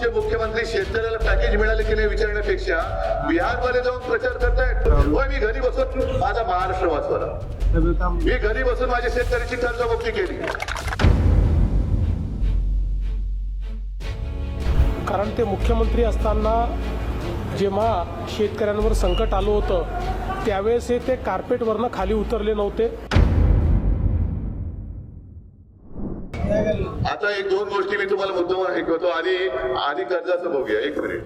आमचे मुख्यमंत्री शेतकऱ्याला पॅकेज मिळाले की नाही विचारण्यापेक्षा बिहारमध्ये जाऊन प्रचार करतायत. होय मी घरी बसून माझा महाराष्ट्र वाचवला. मी घरी बसून माझ्या शेतकऱ्याची कर्जमुक्ती केली. कारण ते मुख्यमंत्री असताना जेव्हा शेतकऱ्यांवर संकट आलं होतं त्यावेळेस हे ते कार्पेटवरनं खाली उतरले नव्हते. आता एक दोन गोष्टी मी तुम्हाला मुद्दाम ऐकवतो आणि आधी कर्जाचं बघूया. एक मिनिट.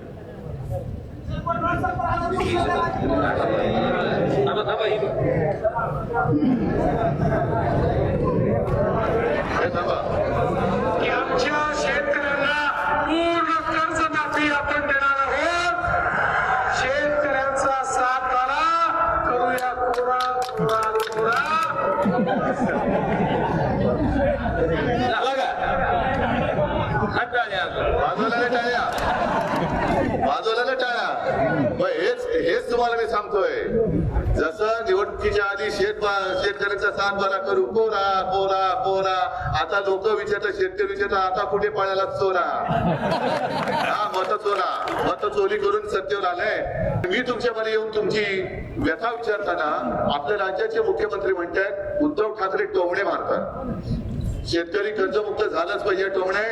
आमच्या शेतकऱ्यांना पूर्ण कर्जमाफी आपण देणार आहोत. शेतकऱ्यांचा साथ आला. करूया कोरा कोरा कोरा. तुम्हाला मी सांगतोय. जसं निवडणुकीच्या आधी शेत शेतकऱ्यांचा सात बारा करू. कोरा कोरा कोरा आता लोक विचारतात शेतकरी विचारतात आता कुठे पळाला चोरा? हा मत चोरा. मत चोरी करून सत्तेवर आलाय. मी तुमच्यामध्ये येऊन तुमची व्यथा विचारताना आपल्या राज्याचे मुख्यमंत्री म्हणतात उद्धव ठाकरे टोमणे मारतात. शेतकरी कर्जमुक्त झालाच पाहिजे टोमणे.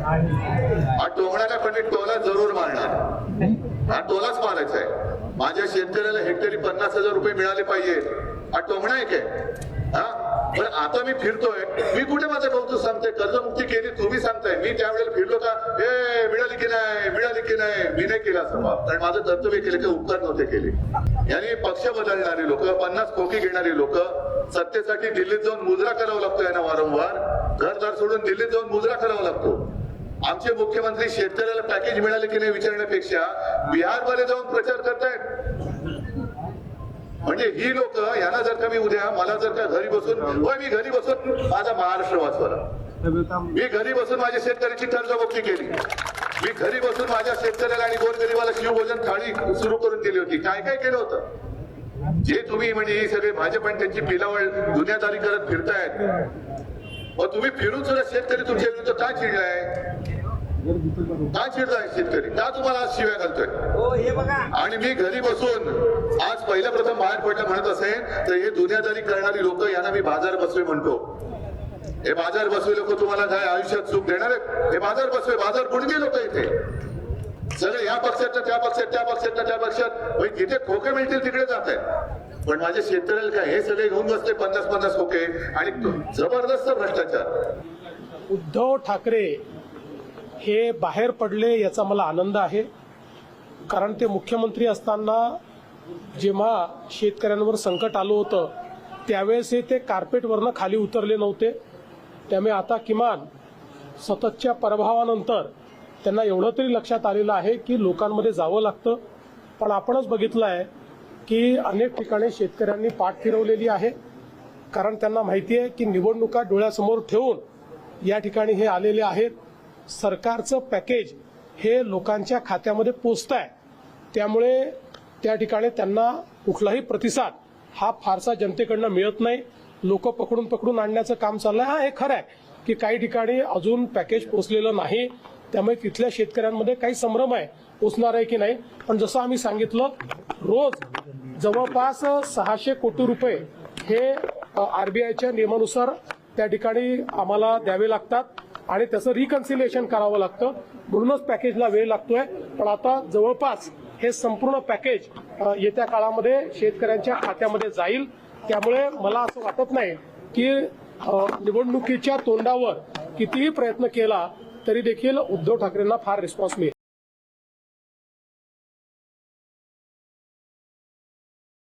हा टोमण्याला कोणी टोला जरूर मारणार. हा टोलाच मारायचा आहे. माझ्या शेतकऱ्याला हेक्टरी पन्नास हजार रुपये मिळाले पाहिजे. हा टोमणा आहे काय? हा? पण आता मी फिरतोय. मी कुठे माझं कौतुक सांगतोय? कर्जमुक्ती केली तुम्ही सांगताय. मी त्यावेळेला फिरलो का? हे मिळाली की नाही? मिळाली की नाही? मी नाही केला असं. कारण माझं कर्तव्य केले काही उपकार नव्हते केले. यांनी पक्ष बदलणारी लोक पन्नास खोकी घेणारी लोक सत्तेसाठी दिल्लीत जाऊन मुजरा करावा लागतो यांना वारंवार. घरदार सोडून दिल्लीत जाऊन मुजरा करावा लागतो. आमचे मुख्यमंत्री शेतकऱ्याला पॅकेज मिळाले की नाही विचारण्यापेक्षा बिहारमध्ये जाऊन प्रचार करतायत. म्हणजे ही लोक यांना जर का मी उद्या मला जर का घरी बसून होय मी घरी बसून माझा महाराष्ट्र वाचवला. मी घरी बसून माझ्या शेतकऱ्याची कर्जमुक्ती केली. मी घरी बसून माझ्या शेतकऱ्याला आणि गोरगरीबाला शिवभोजन थाळी सुरू करून दिली होती. काय काय केलं होतं? जे तुम्ही म्हणजे ही सगळे भाजप आणि त्यांची पिलावळ दुनियादारी करत फिरतायत मग तुम्ही फिरून सुद्धा शेतकरी तुमच्या विरुद्ध का चिडलाय का चिडलाय शेतकरी? का तुम्हाला आज शिव्या घालतोय? आणि मी घरी बसून आज पहिल्या प्रथम बाहेर पडलं म्हणत असेल तर हे दुनियादारी करणारी लोक यांना मी बाजार बसवे म्हणतो. हे बाजार बसवे लोक तुम्हाला काय आयुष्यात सुख देणार आहेत? हे बाजार बसवे बाजार गुणगे लोक इथे. सगळे या पक्षात त्या पक्षात त्या पक्षात त्या पक्षात. म्हणजे जिथे खोके मिळतील तिकडे जात आहेत पण माझ्या शेतकऱ्याला काय हे सगळे घेऊन बसले पन्नास पन्नास खोके आणि जबरदस्त भ्रष्टाचार. उद्धव ठाकरे हे बाहेर पडले याचा मला आनंद आहे. कारण ते मुख्यमंत्री असताना जेव्हा शेतकऱ्यांवर संकट आलं होतं त्यावेळेस हे ते कार्पेटवरनं खाली उतरले नव्हते. त्यामुळे आता किमान सततच्या प्रभावानंतर त्यांना एवढं तरी लक्षात आलेलं आहे की लोकांमध्ये जावं लागतं. पण आपणच बघितलं आहे की अनेक ठिकाणी शेतकऱ्यांनी पाठ फिरवलेली आहे. कारण त्यांना माहिती आहे की निवडणुका डोळ्यासमोर ठेवून या ठिकाणी हे आलेले आहेत. सरकारचं पॅकेज हे लोकांच्या खात्यामध्ये पोचत आहे त्यामुळे त्या ठिकाणी त्यांना कुठलाही प्रतिसाद हा फारसा जनतेकडनं मिळत नाही. लोक पकडून पकडून आणण्याचं काम चाललंय. हा हे खरं आहे की काही ठिकाणी अजून पॅकेज पोचलेलं नाही. त्यामुळे तिथल्या शेतकऱ्यांमध्ये काही संभ्रम आहे. पोचणार आहे की नाही? पण जसं आम्ही सांगितलं रोज जवळपास सहाशे कोटी रुपये हे आरबीआयच्या नियमानुसार त्या ठिकाणी आम्हाला द्यावे लागतात आणि त्याचं रिकन्सिलिएशन करावं लागतं. म्हणूनच पॅकेजला वेळ लागतोय. पण आता जवळपास हे संपूर्ण पॅकेज येत्या काळामध्ये शेतकऱ्यांच्या खात्यामध्ये जाईल. त्यामुळे मला असं वाटत नाही की निवडणुकीच्या तोंडावर कितीही प्रयत्न केला तरी देखील उद्धव ठाकरेंना फार रिस्पॉन्स मिळेल.